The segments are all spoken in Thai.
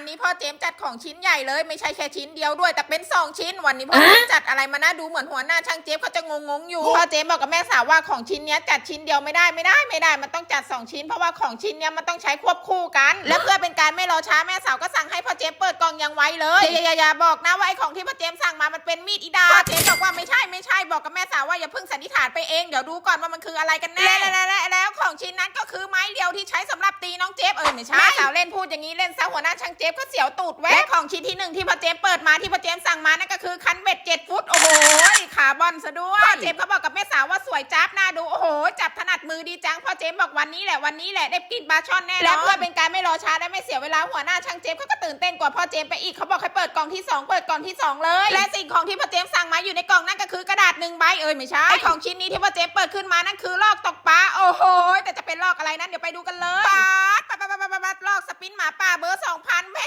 านนี้พ่อเจมส์จัดของชิ้นใหญ่เลยไม่ใช่แค่ชิ้นเดียวด้วยแต่เป็นสองชิ้นวันนี้พ่อเจมส์จัดอะไรมานะดูเหมือนหัวหน้าช่างเจฟเขาจะงงๆอยู่พ่อเจมส์บอกกับแม่สาวว่าของชิ้นเนี้ยจัดชิ้นเดียวไม่ได้ไม่ได้ไม่ได้ มันต้องจัดสองชิ้นเพราะว่าของชิ้นเนี้ยมันต้องใช้ควบคู่กัน และเพื่อเป็นการไม่รอช้าแม่สาวก็สั่งให้พ่อเจมส์เปิดกล่องอยังไวเลยอย่าอย่าอย่าบอกนะว่าไอ้ของที่พ่อเจมส์สั่งมามันเป็นมีดอีดาพ่อเจมส์บอกว่าไม่ใช่ไม่ใช่บอกกับแม่สาวว่าอย่าเพิ่งสันนิษฐานไปเองเดี๋ยวดูก่อนว่ามันคืออะไรกันแน่และและและแล้ว ฟเออไม่ใช่แม่สาวเล่นพูดอย่างนี้เล่นซะหัวหน้าช่างเจฟก็เสียวตูดแวะของชิ้นที่หนึ่งที่พ่อเจมส์เปิดมาที่พ่อเจมส์สั่งมานั่นก็คือคันเบ็ดเจ็ดฟุตโอ้โหขาบอลซะด้วยพ่อเจมส์เขาบอกกับแม่สาวว่าสวยจับน่าดูโอ้โหจับถนัดมือดีจังพ่อเจมส์บอกวันนี้แหละวันนี้แหละได้กินปลาช่อนแน่และเพื่อเป็นการไม่รอช้าและไม่เสียเวลาหัวหน้าช่างเจฟเขาก็ตื่นเต้นกว่าพ่อเจมส์ไปอีกเขาบอกให้เปิดกล่องที่สองเปิดกล่องที่สองเลย และสิ่งของที่พ่อเจมส์สั่งมาอยู่ในกล่องนั่นก็คือกระดาษหนึ่งใบเอ้ยไม่ใช่ไอของชิ้นนี้ที่พ่อเจมส์เปิดขึ้นมานั่นคือลอกตกปลาโอ้โหแต่จะเป็นลอกอะไรนั้นเดี๋ยวไปดูกันเลยปาด ปาดลอกสปินหมาป่าเบอร์สองพันแหม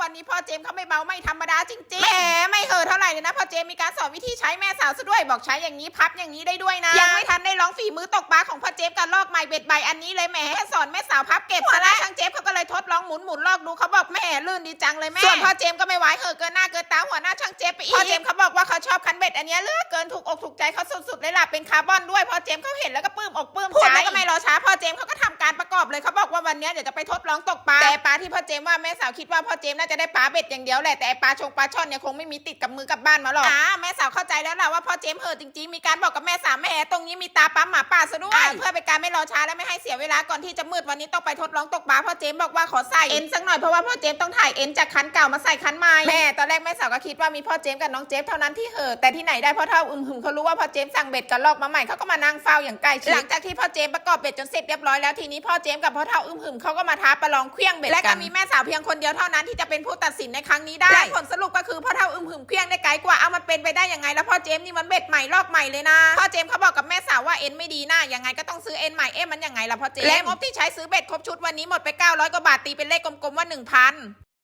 วันนี้พ่อเจมเขาไม่เบาไม่ธรรมดาจริงๆแหมไม่เหอเท่าไหร่เลยนะพ่อเจมมีการสอนวิธีใช้แม่สาวซะด้วยบอกใช้อย่างนี้พับอย่างนี้ได้ด้วยนะยังไม่ทันได้ลองฝีมือตกปลาของพ่อเจมกับลอกใหม่เบ็ดใบอันนี้เลยแหมแค่สอนแม่สาวพับเก็บซะแล้วช่างเจฟเขาก็เลยทดลองหมุนหมุนลอกดูเขาบอกแหม่ลื่นดีจังเลยแม่ส่วนพ่อเจมก็ไม่ไหวเหอเกินหน้าเกินตาหัวหน้าช่างเจฟไปอีกพ่อเจมเขาบอกว่าเขาชอบคันเบ็ดอันนี้เลือเกินถูกอกถูกใจเขาสุดๆเลยล่ะเป็นคาร์บอนด้วยพ่อเจมเขาเห็นแล้วก็ปลื้มอกปลื้มใจแล้วก็ไม่ เลยเขาบอกว่าวันเนี้ยเดี๋ยวจะไปทดลองตกปลาแต่ปลาที่พ่อเจมส์ว่าแม่สาวคิดว่าพ่อเจมส์น่าจะได้ปลาเบ็ดอย่างเดียวแหละแต่ไอ้ปลาชงปลาช่อนเนี่ยคงไม่มีติดกับมือกลับบ้านมาหรอกอ่าแม่สาวเข้าใจแล้วล่ะว่าพ่อเจมส์เหอะจริงๆมีการบอกกับแม่สาวแม่ตรงนี้มีตาปั๊มหมาป่าซะด้วยเพื่อเป็นการไม่รอช้าและไม่ให้เสียเวลาก่อนที่จะมืดวันนี้ต้องไปทดลองตกปลาพ่อเจมส์บอกว่าขอใส่เอ็นสักหน่อยเพราะว่าพ่อเจมส์ต้องถ่ายเอ็นจากคันเก่ามาใส่คันใหม่แม่ตอนแรกแม่สาวก็คิดว่ามีพ่อเจมส์กับน้องเจฟเท่านั้นที่เหอะแต่ที่ไหนได้พ่อเท่าอึมหึมเขารู้ว่าพ่อเจมส์สั่งเบ็ดกับลอกมาใหม่เขาก็มานั่งเฝ้าอย่างใกล้ชิดหลังจากที่พ่อเจมส์ประกอบเบ็ดจนเสร็จเรียบร้อยแล้วทีนี้พ่อเจมส์กับพ่อเท่าอึมหึมเขาก็มาท้าประลองเครื่องเบ็ดและก็มีแม่สาวเพียงคนเดียวเท่านั้นที่จะเป็นผู้ตัดสินในครั้งนี้ได้และผลสรุปก็คือพ่อเท่าอึมหึมเครื่องได้ไกลกว่าเอามันเป็นไปได้ยังไง แล้วพ่อเจมส์นี่มันเบ็ดใหม่ลอกใหม่เลยนะพ่อเจมส์เขาบอกกับแม่สาวว่าเอ็นไม่ดีนะยังไงก็ต้องซื้อเอ็นใหม่เอ็มมันยังไงล่ะพ่อเจมส์และงบที่ใช้ซื้อเบ็ดครบชุดวันนี้หมดไป900กว่าบาทตีเป็นเลขกลมๆว่า1,000